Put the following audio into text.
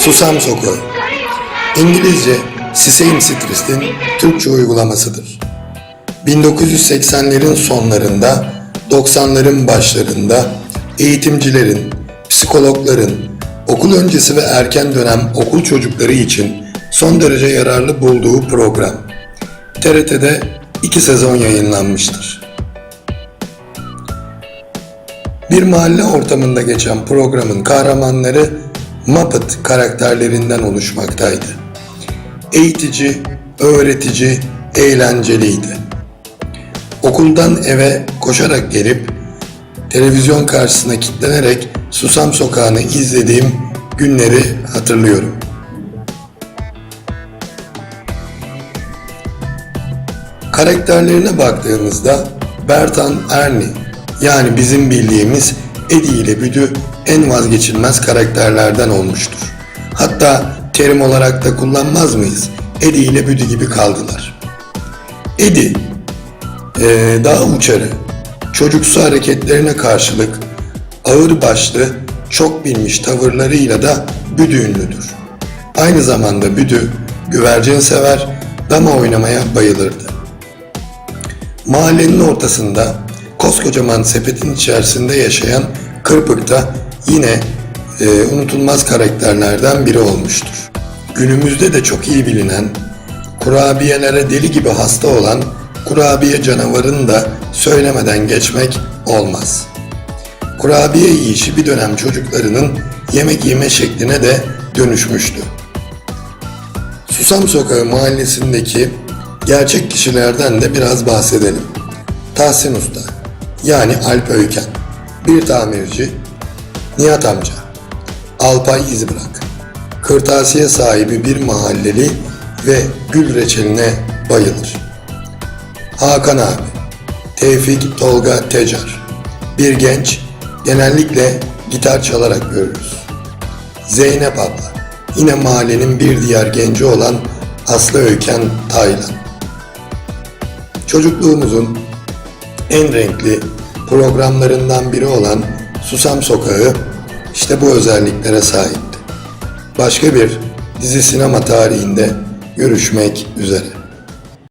Susam Sokağı İngilizce Sesame Street'in Türkçe uygulamasıdır. 1980'lerin sonlarında, 90'ların başlarında eğitimcilerin, psikologların, okul öncesi ve erken dönem okul çocukları için son derece yararlı bulduğu program. TRT'de iki sezon yayınlanmıştır. Bir mahalle ortamında geçen programın kahramanları Muppet karakterlerinden oluşmaktaydı. Eğitici, öğretici, eğlenceliydi. Okuldan eve koşarak gelip televizyon karşısına kilitlenerek Susam Sokağı'nı izlediğim günleri hatırlıyorum. Karakterlerine baktığımızda Bertan Erni yani bizim bildiğimiz Eddie ile Büdü en vazgeçilmez karakterlerden olmuştur. Hatta terim olarak da kullanmaz mıyız? Eddie ile Büdü gibi kaldılar. Eddie eee, daha uçarı, çocuksu hareketlerine karşılık ağır başlı, çok bilmiş tavırlarıyla da Büdü ünlüdür. Aynı zamanda Büdü güvercin sever, dama oynamaya bayılırdı. Mahallenin ortasında koskocaman sepetin içerisinde yaşayan Kırpık da yine e, unutulmaz karakterlerden biri olmuştur. Günümüzde de çok iyi bilinen, kurabiyelere deli gibi hasta olan kurabiye canavarını da söylemeden geçmek olmaz. Kurabiye yiyişi bir dönem çocuklarının yemek yeme şekline de dönüşmüştü. Susam Sokağı mahallesindeki gerçek kişilerden de biraz bahsedelim. Tahsin Usta, yani Alp Öyken, bir tamirci, Nihat amca, Alpay İzbırak, kırtasiye sahibi bir mahalleli ve gül reçeline bayılır. Hakan abi, Tevfik Tolga Tecar, bir genç, genellikle gitar çalarak görürüz. Zeynep abla, yine mahallenin bir diğer genci olan Aslı Öykən Taylan. Çocukluğumuzun en renkli programlarından biri olan Susam Sokağı işte bu özelliklere sahipti. Başka bir dizi sinema tarihinde görüşmek üzere.